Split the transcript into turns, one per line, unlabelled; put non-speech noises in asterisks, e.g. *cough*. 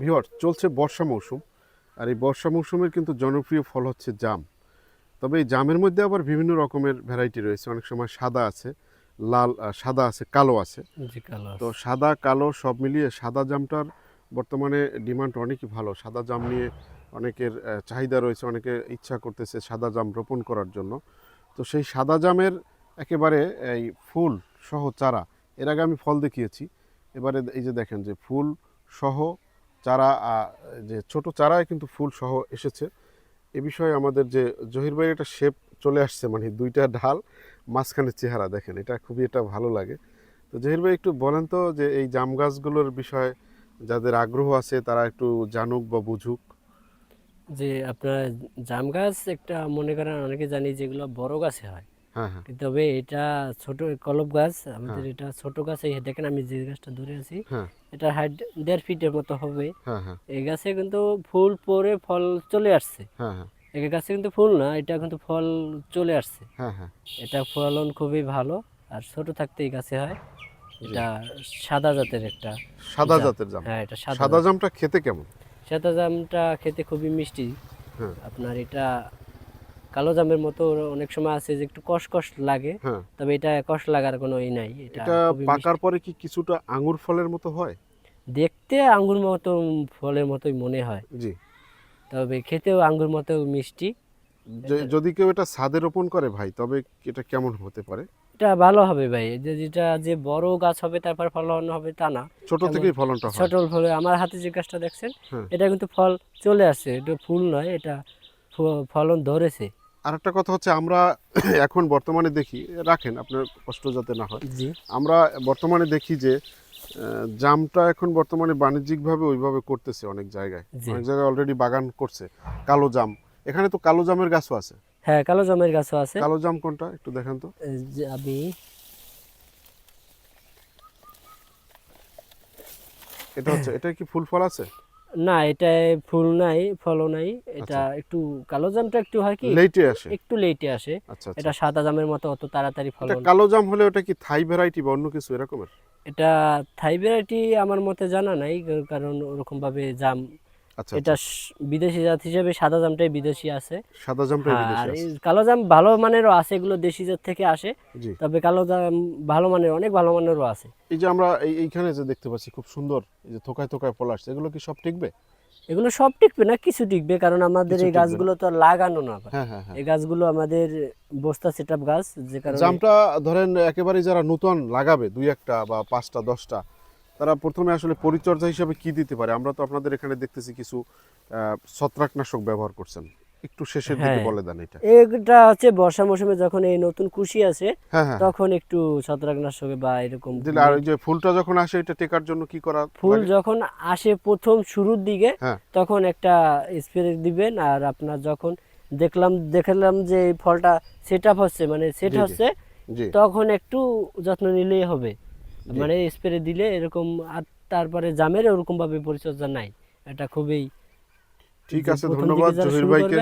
Viewer চলছে বর্ষা মৌসুম আর এই বর্ষা মৌসুমের কিন্তু জনপ্রিয় ফল হচ্ছে জাম। তবে এই জামের মধ্যে আবার বিভিন্ন রকমের ভ্যারাইটি রয়েছে। অনেক সময় সাদা আছে লাল সাদা আছে কালো আছে।
জি
তো সাদা কালো সব মিলিয়ে সাদা জামটার বর্তমানে ডিমান্ড অনেকই ভালো। সাদা জাম নিয়ে অনেকের চাহিদা রয়েছে অনেকে ইচ্ছা করতেছে সাদা জাম রোপণ করার জন্য। তো সেই সাদা জামের একেবারে এই ফুল সহ চারা এর আগে আমি ফল দেখিয়েছি। এবারে এই যে দেখেন যে ফুল সহ চারা যে ছোট চারায় কিন্তু ফুল সহ এসেছে। এ বিষয়ে আমাদের যে জহির ভাই একটা শেপ চলে আসছে মানে দুইটা ঢাল মাঝখানে চেহারা, দেখেন। এটা খুবই এটা ভালো লাগে। তো জহির ভাই, একটু বলেন তো যে এই জাম গাছগুলোর বিষয়ে যাদের আগ্রহ আছে, তারা একটু জানুক বা বুঝুক।
যে আপনার জাম গাছ একটা, মনে করেন অনেকে জানি যেগুলো বড় গাছে হয়। তবে এটা ছোট কলব গাছ আমাদের এটা ছোট গাছ এই দেখেন আমি যে গাছটা ধরে আছি
হ্যাঁ।
এটা হাইট দেড় ফিটের মতো হবে।
হ্যাঁ হ্যাঁ।
এই গাছে কিন্তু ফুল পরে ফল চলে আসছে।
হ্যাঁ হ্যাঁ।
এই গাছে কিন্তু ফুল না এটা কিন্তু ফল চলে আসছে।
হ্যাঁ হ্যাঁ।
এটা ফলন খুবই ভালো আর ছোট থাকতে এই গাছে হয় এটা সাদা জাতের একটা
সাদা জাতের জাম।
হ্যাঁ এটা সাদা
জামটা খেতে কেমন?
সাদা জামটা খেতে খুবই মিষ্টি।
হ্যাঁ।
আপনার এটা কালো জামের মতো অনেক সময় আছে যে একটু কষ কষ লাগে
হ্যাঁ।
তবে এটা কষ লাগার কোনো ই নাই এটা
পাকার পরে কি কিছুটা আঙ্গুর ফলের মতো হয়?
দেখতে আঙ্গুর মতো ফলের মতোই মনে হয়।
জি।
তবে খেতেও আঙ্গুর মতো মিষ্টি।
যদি কেউ এটা ছাদে রোপণ করে ভাই তবে এটা কেমন হতে পারে?
এটা ভালো হবে ভাই। যে যেটা যে বড় গাছ হবে তারপর ফলন হবে তা না।
ছোট থেকেই ফলনটা হয়।
ছোট ফলে আমার হাতে যে গাছটা দেখছেন
হ্যাঁ।
এটা কিন্তু ফল চলে আসছে। এটা ফুল নয় এটা ফলন ধরেছে।
আর একটা কথা হচ্ছে আমরা *coughs* এখন বর্তমানে দেখি রাখেন আপনার কষ্ট যাতে না হয়। আমরা বর্তমানে দেখি যে জামটা এখন বর্তমানে বাণিজ্যিকভাবে ওইভাবে করতেছে অনেক জায়গায়। অনেক জায়গায় অলরেডি বাগান করছে কালো জাম। এখানে তো কালো জামের গাছও আছে।
হ্যাঁ কালো জামের গাছও আছে।
কালো জাম কোনটা? একটু দেখান তো।
আমি
এটা হচ্ছে এটা কি ফুল ফল আছে?
না এটা ফুল নাই ফল নাই এটা একটু কালো জামটা একটু হয় কি?
লেটে আসে?
একটু লেটে আসে।
আচ্ছা আচ্ছা।
এটা সাদা জামের মতো অত তাড়াতাড়ি
এটা
ফলন
কালো জাম হলে ওটা কি থাই ভ্যারাইটি বা অন্য কিছু এরকমের?
এটা থাই ভ্যারাইটি আমার মতে জানা নাই কারণ ওরকম ভাবে জাম
আচ্ছা
এটা বিদেশি জাত হিসেবে সাদা জামটাই বিদেশি আছে।
সাদা জামটা
হ্যাঁ,
বিদেশি
আর
আছে।
এই কালো জাম ভালো মানেরও আছে এগুলো দেশি জাত থেকে আসে। তবে কালো জাম ভালো মানের অনেক ভালো মানেরও আছে।
এই যে আমরা এই এইখানে যে দেখতে পাচ্ছি খুব সুন্দর এই যে থোকায় থোকায় ফল আসছে এগুলো কি সব টিকবে?
এগুলো সব টিকবে না কিছু টিকবে কারণ আমাদের এই গাছগুলো তো লাগানো না
হ্যাঁ হ্যাঁ হ্যাঁ।
এই গাছগুলো আমাদের বস্তা সেটআপ গাছ যে কারণে
জামটা ধরেন একেবারে যারা নতুন লাগাবে দুই একটা বা পাঁচটা দশটা তারা প্রথমে আসলে পরিচর্যা হিসাবে কি দিতে পারে? আমরা তো আপনাদের এখানে দেখতেছি কিছু ছত্রাকনাশক ব্যবহার করছেন। একটু শেষের দিকে
হ্যাঁ।
বলে দেন এটা।
এটা হচ্ছে বর্ষা মৌসুমে যখন এই নতুন কুশি আছে
হ্যাঁ হ্যাঁ।
তখন একটু ছত্রাকনাশকে বা এরকম
দিলে আর যে ফুলটা যখন আসে এটা টেকার জন্য কি করা
ফুল যখন আসে প্রথম শুরুর দিকে তখন একটা স্প্রে দিবেন আর আপনার যখন দেখলাম দেখলাম যে ফলটা সেট আপ হচ্ছে মানে সেট। হচ্ছে তখন একটু যত্ন নিলেই হবে। মানে স্প্রে দিলে এরকম আর তারপরে জামের ওরকম ভাবে পরিচর্যা নাই। এটা খুবই
ঠিক আছে ধন্যবাদ জহির ভাইকে।